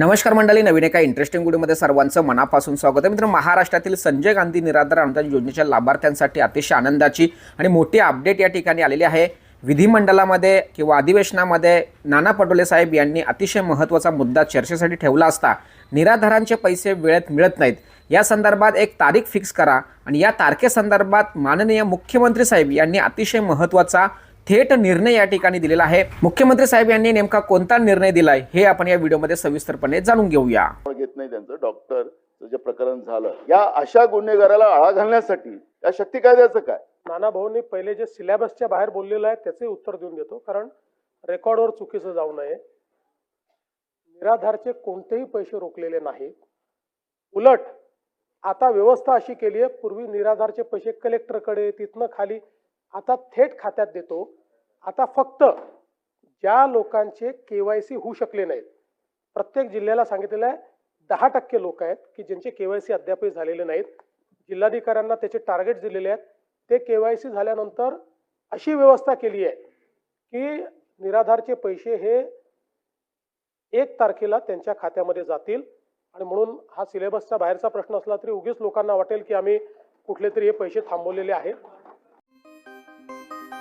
नमस्कार मंडळी नवीन एका इंटरेस्टिंग व्हिडिओमध्ये सर्वांचं मनापासून स्वागत आहे. मित्र महाराष्ट्रातील संजय गांधी निराधार अनुदान योजनेच्या लाभार्थ्यांसाठी अतिशय आनंदाची आणि मोठी अपडेट या ठिकाणी आलेली आहे. विधिमंडळामध्ये किंवा अधिवेशनामध्ये नाना पटोले साहेब यांनी अतिशय महत्त्वाचा मुद्दा चर्चेसाठी ठेवला असता निराधारांचे पैसे वेळेत मिळत नाहीत. या संदर्भात एक तारीख फिक्स करा आणि या तारखेसंदर्भात माननीय मुख्यमंत्री साहेब यांनी अतिशय महत्त्वाचा थेट निर्णय या ठिकाणी दिलेला आहे. मुख्यमंत्री साहेब यांनी नेमका कोणता निर्णय दिलाय हे आपण या व्हिडिओमध्ये सविस्तरपणे जाणून घेऊया. घेत नाही त्यांचं? डॉक्टरचं जे प्रकरण झालं या अशा गुन्हेगाराला आळा घालण्यासाठी या शक्ती कायद्याचं काय? नाना भाऊंनी पहिले जे सिलेबसच्या बाहेर बोललेलं आहे त्याचे उत्तर देऊन देतो कारण रेकॉर्डवर चुकीचं जाऊ नये. निराधारचे कोणतेही पैसे रोखलेले नाहीत उलट आता व्यवस्था अशी केली आहे पूर्वी निराधारचे पैसे कलेक्टरकडे तिथनं खाली आता थेट खात्यात देतो. आता फक्त ज्या लोकांचे के वाय सी होऊ शकले नाहीत. प्रत्येक जिल्ह्याला सांगितलेलं आहे दहा टक्के लोक आहेत की ज्यांचे के वाय सी अद्यापही झालेले नाहीत. जिल्हाधिकाऱ्यांना त्याचे टार्गेट दिलेले आहेत. ते के वाय सी झाल्यानंतर अशी व्यवस्था केली आहे की निराधारचे पैसे हे एक तारखेला त्यांच्या खात्यामध्ये जातील. आणि म्हणून हा सिलेबसचा बाहेरचा प्रश्न असला तरी उगीच लोकांना वाटेल की आम्ही कुठले तरी हे पैसे थांबवलेले आहेत. you